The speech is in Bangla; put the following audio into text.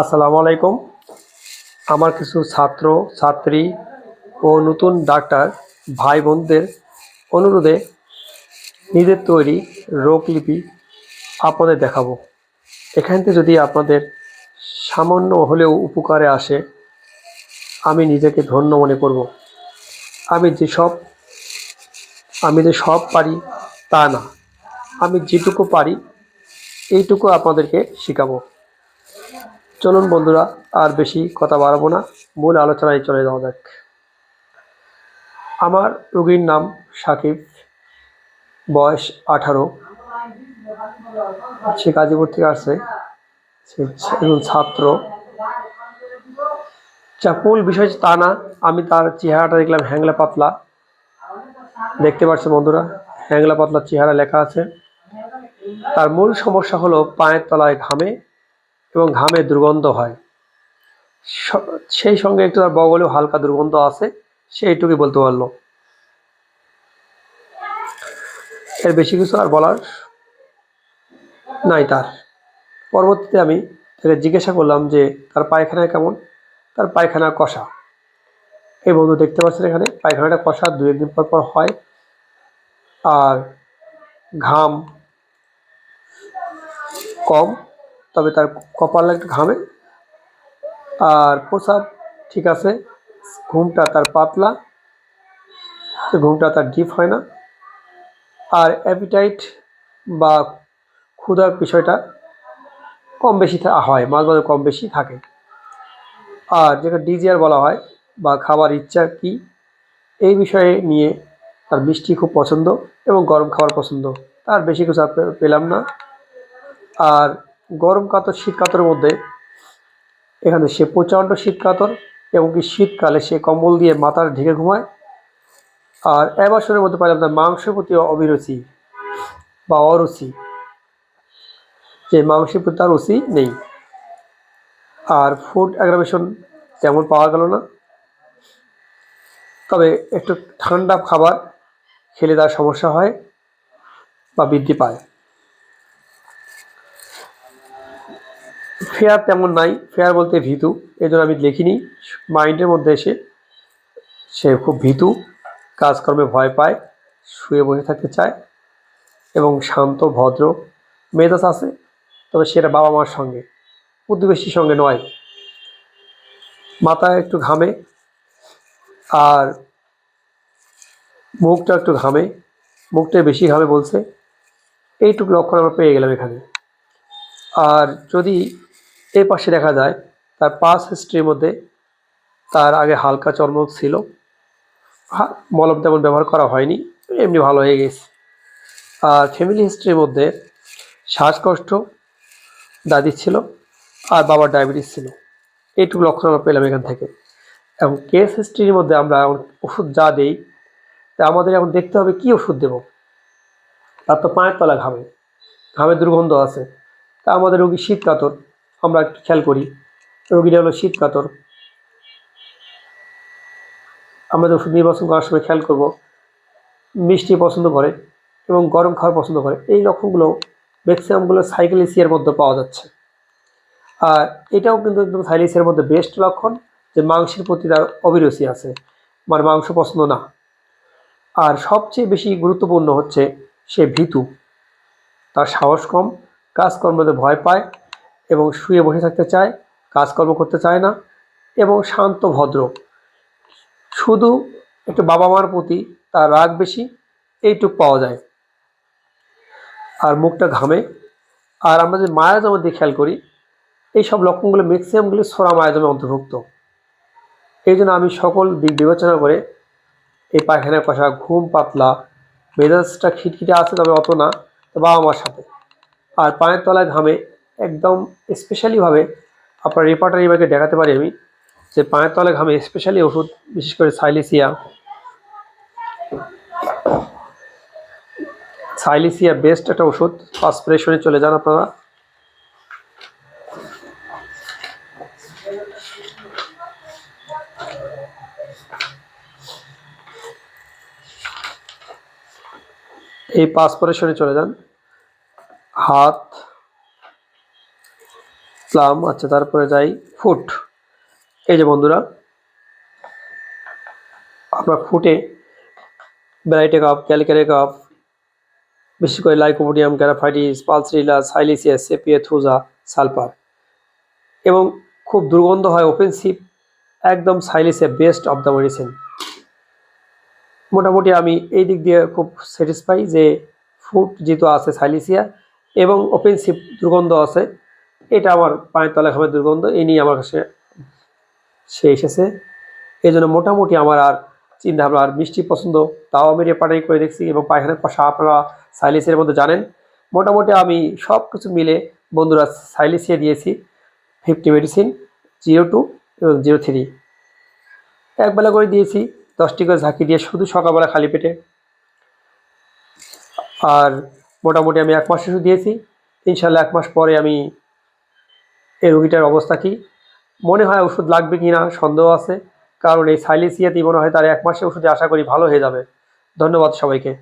আসসালামু আলাইকুম। আমার কিছু ছাত্র, ছাত্রী ও নতুন ডাক্তার ভাই বোনদের অনুরোধে নিজের তৈরি রোগলিপি আপনাদের দেখাবো। এখান থেকে যদি আপনাদের সামান্য হলেও উপকারে আসে, আমি নিজেকে ধন্য মনে করব। আমি যেসব আমি যে সব পারি তা না। আমি যেটুকু পারি, এইটুকু আপনাদেরকে শেখাবো। চলুন বন্ধুরা, আর বেশি কথা বাড়াবো না। মূল আলোচনায় চলে যাওয়া যাক। আমার রোগীর নাম সাকিব, বয়স আঠারো। সে গাজীপুর থেকে আসছে। সে একজন ছাত্র। যা মূল বিষয় তা না, আমি তার চেহারাটা দেখলাম হ্যাংলা পাতলা। দেখতে পাচ্ছেন বন্ধুরা, হ্যাংলা পাতলা চেহারা লেখা আছে। তার মূল সমস্যা হলো পায়ের তলায় ঘামে। এবং ঘামে দুর্গন্ধ হয়। সেই সঙ্গে একটু তার বগলেও হালকা দুর্গন্ধ আছে, সে এইটুকুই বলতে পারল। এর বেশি কিছু আর বলার নাই তার। পরবর্তীতে আমি তাকে জিজ্ঞাসা করলাম যে, তার পায়খানা কেমন? তার পায়খানা কষা। এই বন্ধু দেখতে পাচ্ছেন এখানে, পায়খানাটা কষা দু একদিন পর পর হয়। আর ঘাম কম তবে তার কপাল একটু ঘামে। আর প্রসাব ঠিক আছে, ঘুমটা তার পাতলা, ঘুমটা তার ডিপ হয় না। আর অ্যাপিটাইট বা ক্ষুধার বিষয়টা কম বেশি হয়, মাঝে মাঝে কম বেশি থাকে। আর যেটা ডিজিআর বলা হয় বা খাবার ইচ্ছা কি, এই বিষয়ে নিয়ে তার মিষ্টি খুব পছন্দ এবং গরম খাবার পছন্দ। তার বেশি কিছু পেলাম না। আর গরম কাতর শীত কাতরের মধ্যে এখানে সে প্রচণ্ড শীত কাতর এবং কি শীতকালে সে কম্বল দিয়ে মাথার ঢেকে ঘুমায়। আর এবছরের মধ্যে পাইলাম তার মাংসের প্রতি অবিরুচি বা অরুচি। যে মাংসের প্রতি তার রুচি নেই। আর ফুড অ্যাগ্রাভেশন তেমন পাওয়া গেল না। তবে একটু ঠান্ডা খাবার খেলে তার সমস্যা হয় বা বৃদ্ধি পায়। ফেয়ার তেমন নাই। ফেয়ার বলতে ভীতু, এই জন্য আমি লিখিনি। মাইন্ডের মধ্যে এসে সে খুব ভীতু, কাজকর্মে ভয় পায়, শুয়ে বসে থাকতে চায় এবং শান্ত, ভদ্র মেজাজ আছে, তবে সেটা বাবা মার সঙ্গে, প্রতিবেশীর সঙ্গে নয়। মাথায় একটু ঘামে আর মুখটা একটু ঘামে, মুখটা বেশি ঘামে বলছে, এইটুকু লক্ষণ আমরা পেয়ে গেলাম এখানে। আর যদি এই পাশে দেখা যায় তার পাস হিস্ট্রির মধ্যে তার আগে হালকা চর্মক ছিল। মলম তেমন ব্যবহার করা হয়নি, এমনি ভালো হয়ে গেছে। আর ফ্যামিলি হিস্ট্রির মধ্যে শ্বাসকষ্ট দাদির ছিল আর বাবার ডায়াবেটিস ছিল। এইটুকু লক্ষণ আমরা পেলাম এখান থেকে। এবং কেস হিস্ট্রির মধ্যে আমরা ওষুধ যা দেই, তা আমাদের এখন দেখতে হবে কি ওষুধ দেব। তার তো পায়ের তলা ঘামে ঘামে দুর্গন্ধ আছে। তা আমাদের রোগী শীত কাতর আমরা খেয়াল করি। রোগীটা হলো শীত কাতর। আমাদের ওষুধ নির্বাচন করার সময় খেয়াল করব, মিষ্টি পছন্দ করে এবং গরম খাবার পছন্দ করে। এই লক্ষণগুলো ম্যাক্সিমামগুলো সাইকেলিসিয়ার মধ্যে পাওয়া যাচ্ছে। আর এটাও কিন্তু একদম সাইলিসিয়ার মধ্যে বেস্ট লক্ষণ যে মাংসের প্রতি তার অভিরুচি আছে মানে মাংস পছন্দ না। আর সবচেয়ে বেশি গুরুত্বপূর্ণ হচ্ছে সে ভীতু। তার সাহস কম কাজকর্মতে ভয় পায় এবং শুয়ে বসে থাকতে চায়, কাজকর্ম করতে চায় না এবং শান্ত, ভদ্র। শুধু একটু বাবা মার প্রতি তার রাগ বেশি, এইটুক পাওয়া যায়। আর মুখটা ঘামে। আর আমরা যে মায়াজমের দিকে খেয়াল করি এই সব লক্ষণগুলো ম্যাক্সিমামগুলো সোরা মায়াজমে অন্তর্ভুক্ত। এই জন্য আমি সকল দিক বিবেচনা করে এই পায়খানার কষা, ঘুম পাতলা, মেজাজটা খিটখিটে আছে তবে অত না বাবা মার সাথে। আর পায়ের তলায় ঘামে একদম স্পেশালিভাবে আপনার রেপার্টারি ব্যাগে দেখাতে পারি আমি যে পায়ের তলে ঘামে স্পেশালি ওষুধ, বিশেষ করে সাইলিসিয়া। সাইলিসিয়া বেস্ট একটা ওষুধ। পাসপিরেশনে চলে যান আপনারা। এই পাসপিরেশনে চলে যান। হাত প্লাম আচ্ছা তারপরে যাই ফুট। এই যে বন্ধুরা আপনার ফুটে ব্রাইটে কাপ, ক্যালকারে কাপ বিশেষ করে lycopodium graphites pulsatilla, silicea, sepia, thuja, sulphur. এবং খুব দুর্গন্ধ হয় ওপেনসিভ একদম সাইলিসে বেস্ট অফ দ্য মেডিসিন মোটামুটি আমি এই দিক দিয়ে খুব স্যাটিসফাই যে ফুড যেহেতু আছে সাইলিসিয়া এবং ওপেনসিভ দুর্গন্ধ আছে এটা আমার পায়ের তলায় খাবার দুর্গন্ধ এই নিয়ে আমার কাছে সে এসেছে। এই জন্য মোটামুটি আমার আর চিন্তা ভাবনা আর মিষ্টি পছন্দ তাও আমি রেপাটারি করে দেখছি এবং পায়খানার কষা আপনারা সাইলিসের মধ্যে জানেন। মোটামুটি আমি সব কিছু মিলে বন্ধুরা সাইলিসিয়া দিয়েছি, ফিফটি মেডিসিন, জিরো টু এবং জিরো থ্রি। একবেলা করে দিয়েছি, দশটি করে ঝাঁকি দিয়ে শুধু সকালবেলা খালি পেটে। আর মোটামুটি আমি এক মাস ওষুধ দিয়েছি, ইনশাল্লাহ এক মাস পরে আমি এই রুগীটার অবস্থা কি? মনে হয় ওষুধ লাগবে কি না সন্দেহ আছে। কারণ এই সাইলিসিয়াতেই মনে হয়, তার এক মাসে ওষুধে আশা করি ভালো হয়ে যাবে। ধন্যবাদ সবাইকে।